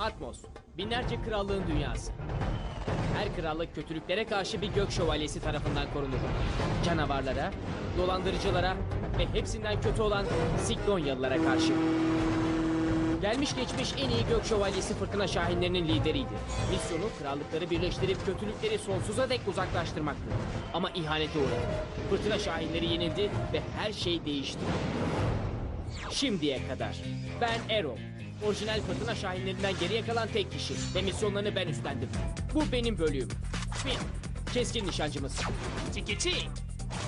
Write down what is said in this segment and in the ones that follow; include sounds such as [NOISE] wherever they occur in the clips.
Atmos, binlerce krallığın dünyası. Her krallık kötülüklere karşı bir gök şövalyesi tarafından korunur. Canavarlara, dolandırıcılara ve hepsinden kötü olan Siklonyalılara karşı. Gelmiş geçmiş en iyi gök şövalyesi fırtına şahinlerinin lideriydi. Misyonu krallıkları birleştirip kötülükleri sonsuza dek uzaklaştırmaktı. Ama ihanete uğradı. Fırtına şahinleri yenildi ve her şey değişti. Şimdiye kadar. Ben Arrow. Orijinal fırtına şahinlerinden geriye kalan tek kişi. Ve misyonlarını ben üstlendim. Bu benim bölüğüm. Finn. Keskin nişancımız. Çikiçi.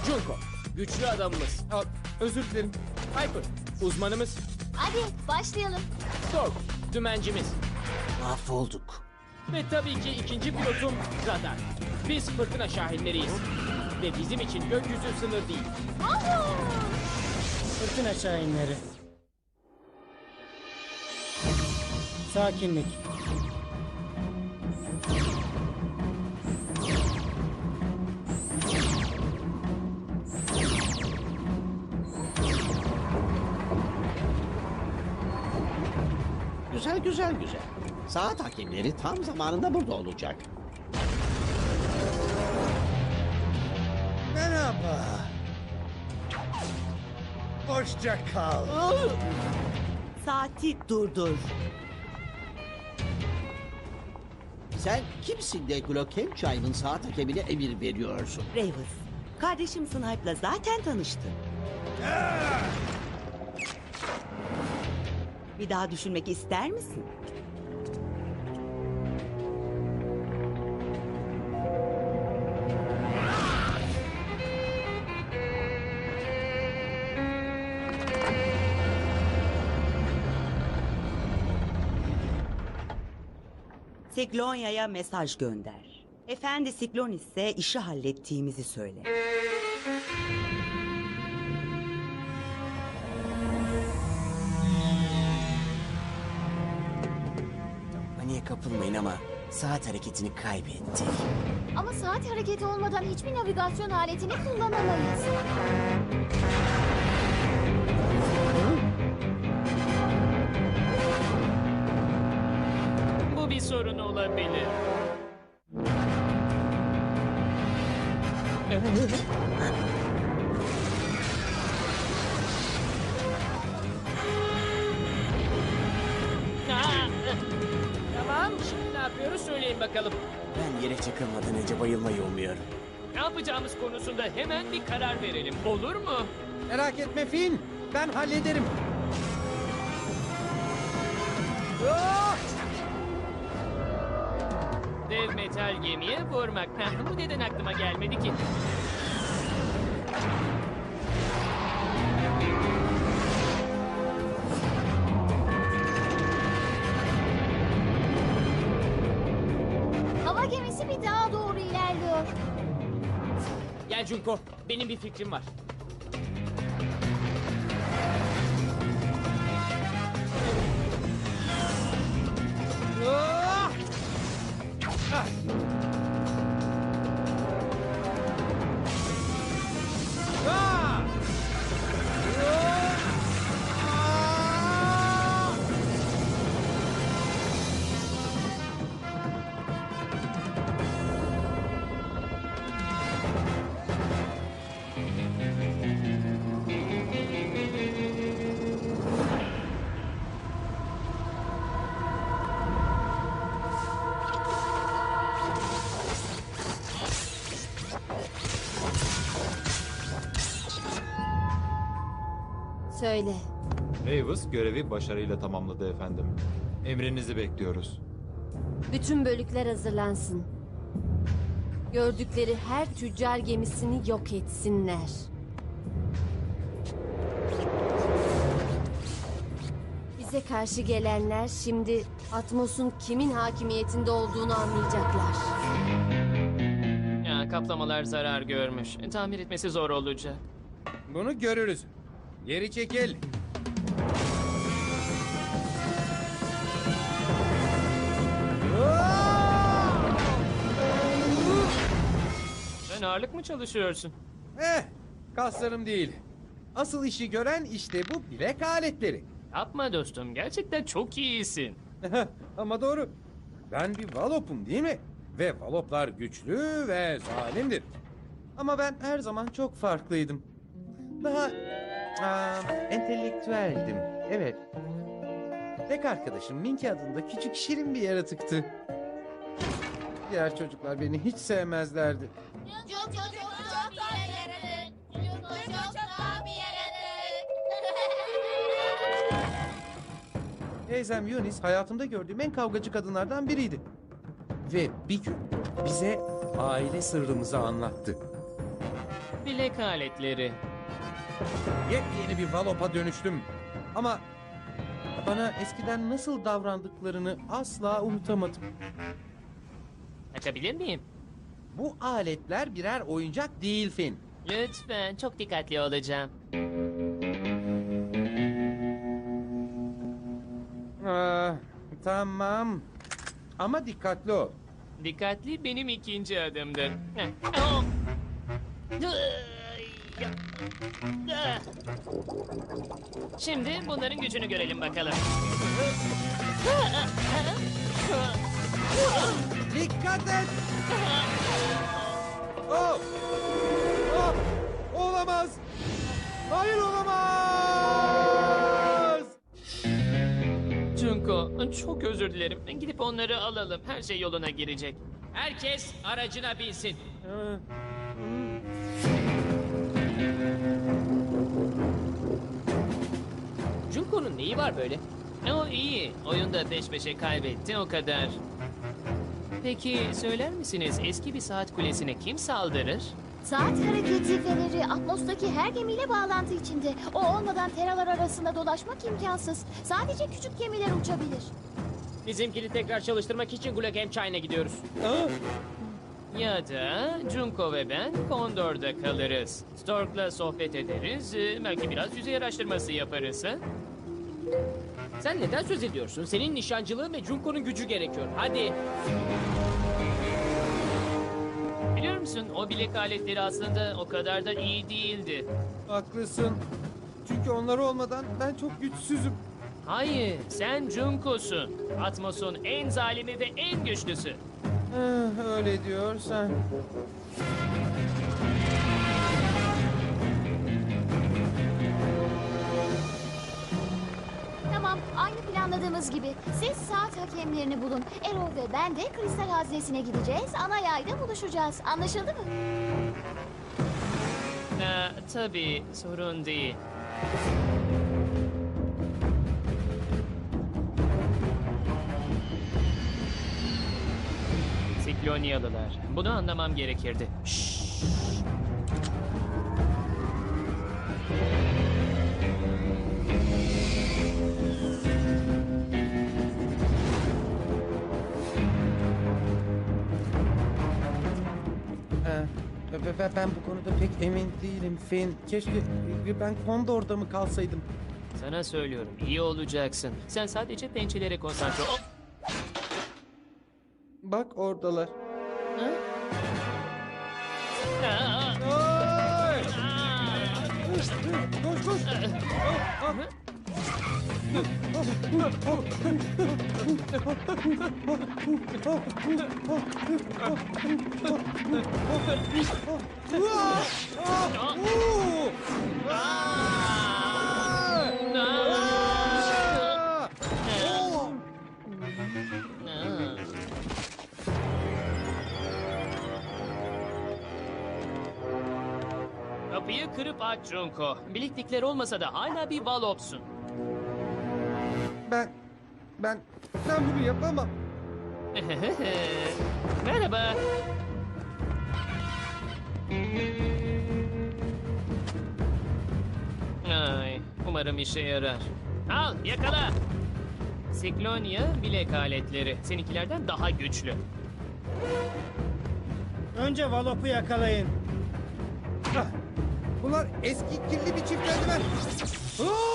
Junko. Güçlü adamımız. Aa, özür dilerim. Piper. Uzmanımız. Hadi başlayalım. Stork. Dümencimiz. Mahvolduk. Ve tabii ki ikinci pilotum Radar. Biz fırtına şahinleriyiz. Ve bizim için gökyüzü sınır değil. Fırtına şahinleri. Sakinlik. Güzel güzel güzel. Saat hakemleri tam zamanında burada olacak. Merhaba. Hoşça kal. Saati durdur. Sen kimsin de Glokem Çay'ın saat hakemine emir veriyorsun? Ravens. Kardeşim Snipe'la zaten tanıştı. Bir daha düşünmek ister misin? Siklonya'ya mesaj gönder. Efendi Siklon ise işi hallettiğimizi söyle. Paniğe kapılmayın ama saat hareketini kaybettik. Ama saat hareketi olmadan hiçbir navigasyon aletini kullanamayız. Olabilir. Tamam, şimdi ne yapıyoruz söyleyin bakalım. Ben yere çakılmadan önce bayılmayı umuyorum. Ne yapacağımız konusunda hemen bir karar verelim. Olur mu? Merak etme Finn. Ben hallederim. Ah! Dev metal gemiye vurmak. Bu neden aklıma gelmedi ki? Hava gemisi bir dağa doğru ilerliyor. Gel Junko, benim bir fikrim var. Ah! Söyle. Ravens görevi başarıyla tamamladı efendim. Emrinizi bekliyoruz. Bütün bölükler hazırlansın. Gördükleri her tüccar gemisini yok etsinler. Bize karşı gelenler şimdi Atmos'un kimin hakimiyetinde olduğunu anlayacaklar. Ya kaplamalar zarar görmüş. Tamir etmesi zor olacak. Bunu görürüz. Geri çekil. Sen ağırlık mı çalışıyorsun? Eh, kaslarım değil. Asıl işi gören işte bu bilek aletleri. Yapma dostum. Gerçekten çok iyisin. [LAUGHS] Ama doğru. Ben bir Valop'um değil mi? Ve Valoplar güçlü ve zalimdir. Ama ben her zaman çok farklıydım. Daha aa, entelektüeldim. Evet. Tek arkadaşım Minky adında küçük şirin bir yaratıktı. Diğer çocuklar beni hiç sevmezlerdi. Çok çok çok çok bir yaratık. Çok çok çok bir yaratık. Teyzem Eunice hayatımda gördüğüm en kavgacı kadınlardan biriydi. Ve bir gün bize aile sırrımızı anlattı. Bilek aletleri. Yepyeni bir Valop'a dönüştüm. Ama bana eskiden nasıl davrandıklarını asla unutamadım. Açabilir miyim? Bu aletler birer oyuncak değil Finn. Lütfen çok dikkatli olacağım. Ah, tamam. Ama dikkatli ol. Dikkatli benim ikinci adımdır. Heh. [LAUGHS] Oh! Şimdi bunların gücünü görelim bakalım. Dikkat et! Oh! Oh! Olamaz! Hayır olamaz! Junko, çok özür dilerim. Gidip onları alalım. Her şey yoluna girecek. Herkes aracına binsin. Neyi var böyle? O iyi. Oyunda peş peşe kaybetti o kadar. Peki söyler misiniz eski bir saat kulesine kim saldırır? Saat hareketi feneri atmostaki her gemiyle bağlantı içinde. O olmadan teralar arasında dolaşmak imkansız. Sadece küçük gemiler uçabilir. Bizimkini tekrar çalıştırmak için Gulag China gidiyoruz. Ya da Junko ve ben Condor'da kalırız. Stork'la sohbet ederiz. e, Belki biraz yüzey araştırması yaparız. Ha? Sen neden söz ediyorsun? Senin nişancılığın ve Junko'nun gücü gerekiyor. Hadi. Biliyor musun o bilek aletleri aslında o kadar da iyi değildi. Haklısın. Çünkü onlar olmadan ben çok güçsüzüm. Hayır, sen Junko'sun. Atmos'un en zalimi ve en güçlüsü. Ah, öyle diyorsan. Planladığımız gibi. Siz saat hakemlerini bulun. Erol ve ben de kristal haznesine gideceğiz. Ana yayda buluşacağız. Anlaşıldı mı? Ee, tabii, sorun değil. Siklonyalılar. Bunu anlamam gerekirdi. Ee, ben bu konuda pek emin değilim Finn. Keşke e, ben Kondor'da mı kalsaydım? Sana söylüyorum, iyi olacaksın. Sen sadece pençelere konsantre ol. Bak oradalar. Aa! Koş koş. Kapıyı kırıp aç Junko. Bileklikler olmasa da hala bir Valop'sun. Ben ben ben bunu yapamam. [LAUGHS] Merhaba. Ay, umarım işe yarar. Al, yakala. Siklonya bilek aletleri. Seninkilerden daha güçlü. Önce Valop'u yakalayın. Ah, Bunlar eski kirli bir çift eldiven. Aa!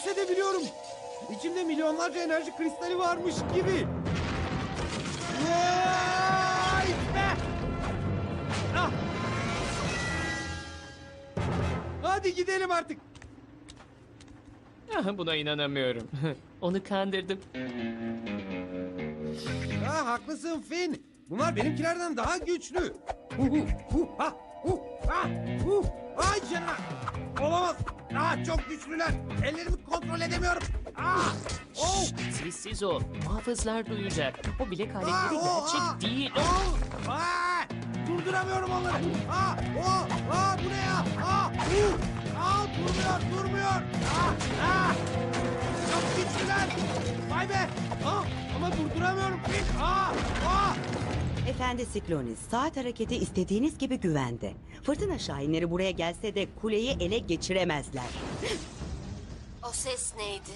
Hissedebiliyorum. İçimde milyonlarca enerji kristali varmış gibi. Vay be! Ah! Hadi gidelim artık. Ah, Buna inanamıyorum. [LAUGHS] Onu kandırdım. Ha, haklısın Finn. Bunlar benimkilerden daha güçlü. Hu hu hu ha hu ha hu. Ay canına. Olamaz. Aa, çok güçlüler. Ellerimi kontrol edemiyorum. Aa, oh, Sessiz ol. Muhafızlar duyacak. O bilek aa, aletleri oh, gerçek aa, değil. oh, aa, durduramıyorum onları. Aa, oh, aa, bu ne ya? Aa, hu, aa, durmuyor, durmuyor. Aa, aa, çok güçlüler. Vay be. Aa, ama durduramıyorum. Aa, aa. Efendi Siklonis, saat hareketi istediğiniz gibi güvende. Fırtına şahinleri buraya gelse de kuleyi ele geçiremezler. O ses neydi?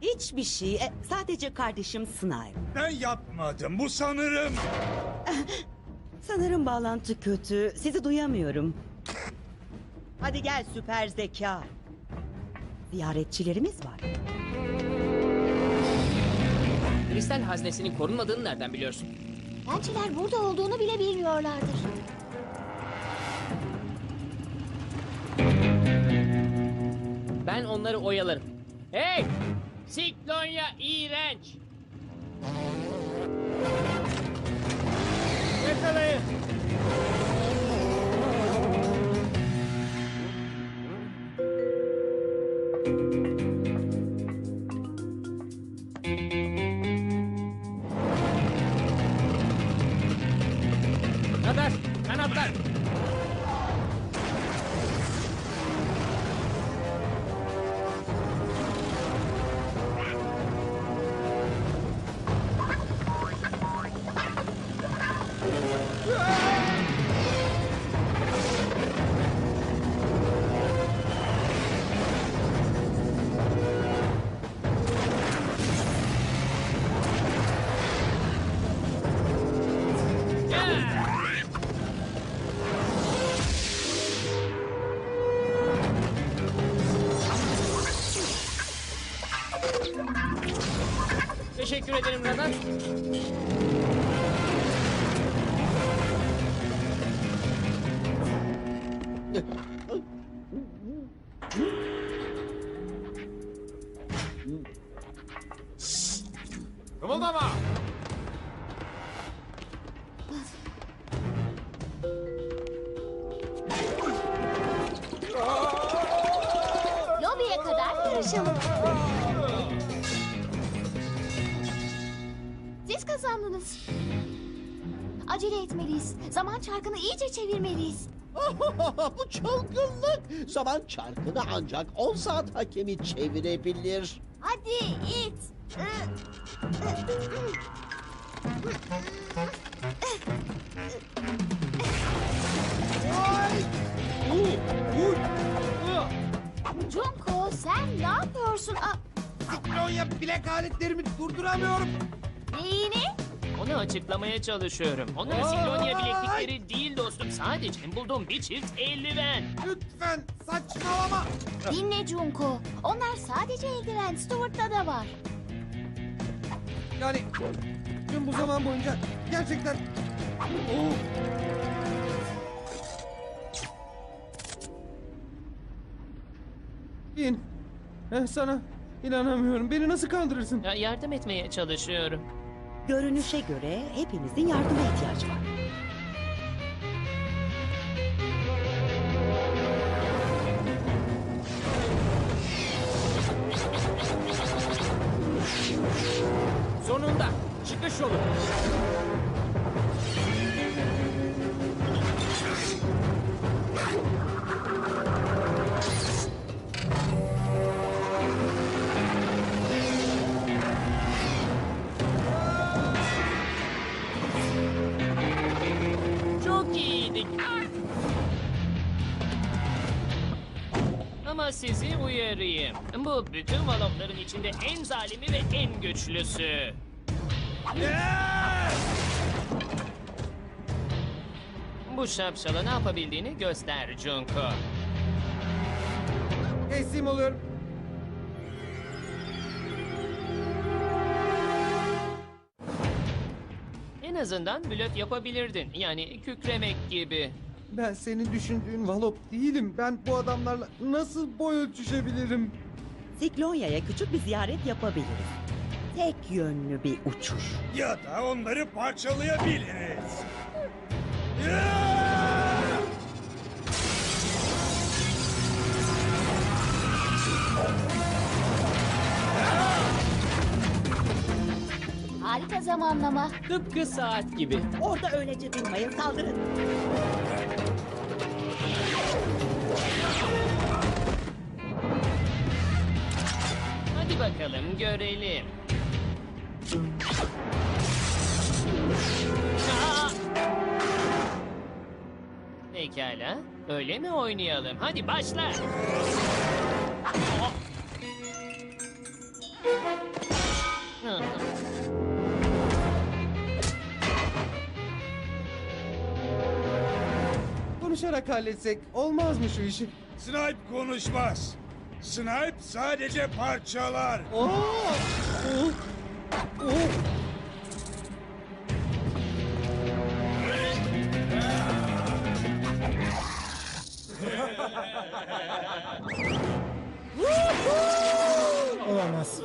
Hiçbir şey, e, sadece kardeşim Snipe. Ben yapmadım. Bu sanırım. Sanırım bağlantı kötü, sizi duyamıyorum. Hadi gel süper zeka. Ziyaretçilerimiz var. Kristal haznesinin korunmadığını nereden biliyorsun? Pençeler burada olduğunu bile bilmiyorlardır. Ben onları oyalarım. Hey! Siklonya iğrenç! Teşekkür ederim Radar. Kımıldama. Lobiye kadar yarışalım. Kazandınız. Acele etmeliyiz. Zaman çarkını iyice çevirmeliyiz. [LAUGHS] Bu çılgınlık. Zaman çarkını ancak 10 saat hakemi çevirebilir. Hadi it. Junko sen ne yapıyorsun? Aa, Siklonya bilek aletlerimi durduramıyorum. neyini? Onu açıklamaya çalışıyorum. Onlar Siklonya bileklikleri değil dostum. Sadece bulduğum bir çift eldiven. Lütfen saçmalama. Dinle Junko. Onlar sadece eldiven. Stuart'ta da var. Yani tüm bu zaman boyunca gerçekten... Oh. Bin. Eh, sana inanamıyorum. Beni nasıl kandırırsın? Ya yardım etmeye çalışıyorum. Görünüşe göre hepimizin yardıma ihtiyacı var. Sonunda çıkış yolu. Ama sizi uyarayım. Bu bütün valopların içinde en zalimi ve en güçlüsü. Bu şapşala ne yapabildiğini göster Junko. Teslim oluyorum. En azından blöf yapabilirdin. Yani kükremek gibi. Ben senin düşündüğün Valop değilim. Ben bu adamlarla nasıl boy ölçüşebilirim? Siklonya'ya küçük bir ziyaret yapabiliriz. Tek yönlü bir uçuş. Ya da onları parçalayabiliriz. Ya! Harika zamanlama. Tıpkı saat gibi. Orada öylece durmayın saldırın. Bakalım görelim. Aa! Pekala. Öyle mi oynayalım? Hadi başla. Konuşarak halletsek olmaz mı şu işi? Snipe konuşmaz. Snipe sadece parçalar. Oo! Oo! Oo! Olamaz.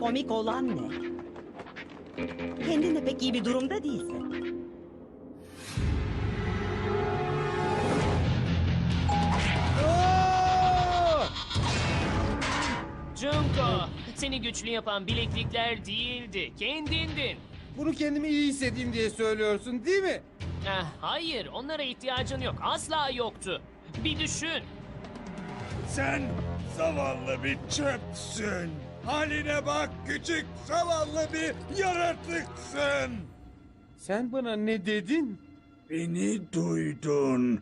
Komik olan ne? Kendin de pek iyi bir durumda değilsin. Junko, seni güçlü yapan bileklikler değildi, kendindin. Bunu kendimi iyi hissedeyim diye söylüyorsun değil mi? Ah, hayır, onlara ihtiyacın yok. Asla yoktu. Bir düşün. Sen zavallı bir çöpsün. Haline bak küçük zavallı bir yaratıksın. Sen bana ne dedin? Beni duydun.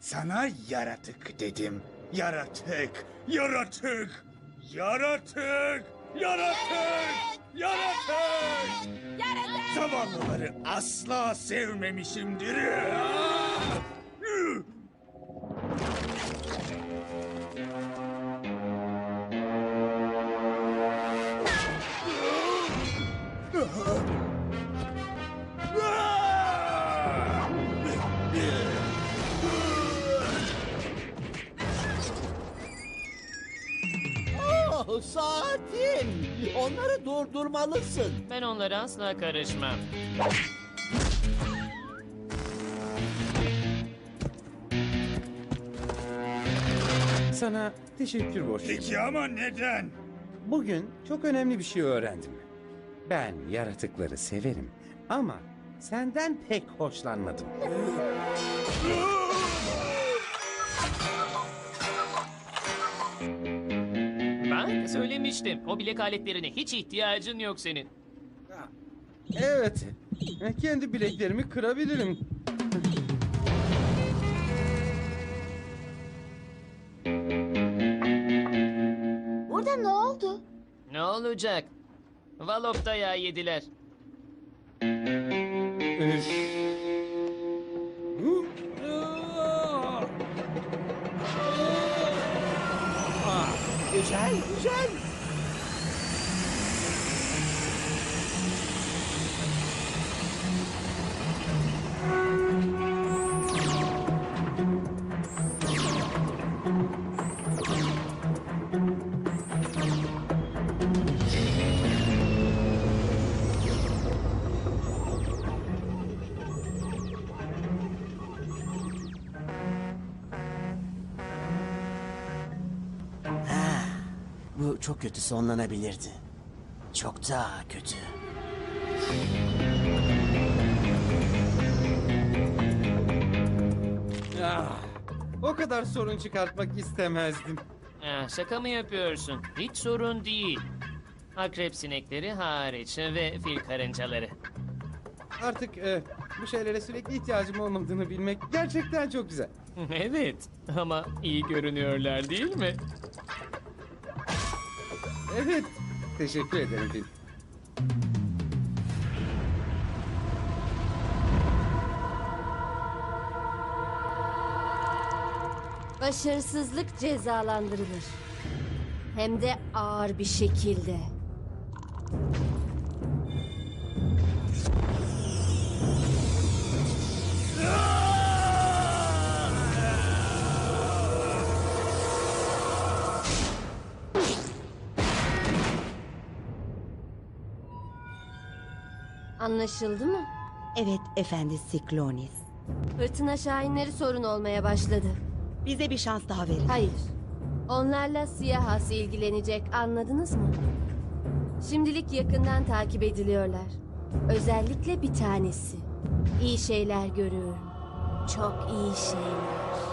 Sana yaratık dedim. Yaratık, yaratık, yaratık, yaratık, yaratık. Zavallıları asla sevmemişimdir. Ah! Onları durdurmalısın. Ben onlara asla karışmam. Sana teşekkür borçluyum. Peki ama neden? Bugün çok önemli bir şey öğrendim. Ben yaratıkları severim ama senden pek hoşlanmadım. Söylemiştim. O bilek aletlerine hiç ihtiyacın yok senin. Evet, kendi bileklerimi kırabilirim. Burada ne oldu? Ne olacak? Valop dayağı yediler. Üf. Güzel güzel. Bu çok kötü sonlanabilirdi. Çok daha kötü. Ah, o kadar sorun çıkartmak istemezdim. Ah, şaka mı yapıyorsun? Hiç sorun değil. Akrep sinekleri hariç ve fil karıncaları. Artık e, bu şeylere sürekli ihtiyacım olmadığını bilmek gerçekten çok güzel. [LAUGHS] evet ama iyi görünüyorlar değil mi? Evet. Teşekkür ederim Fil. Başarısızlık cezalandırılır. Hem de ağır bir şekilde. Anlaşıldı mı? Evet efendi Siklonis. Fırtına şahinleri sorun olmaya başladı. Bize bir şans daha verin. Hayır. Onlarla siyah has ilgilenecek anladınız mı? Şimdilik yakından takip ediliyorlar. Özellikle bir tanesi. İyi şeyler görüyorum. Çok iyi şeyler.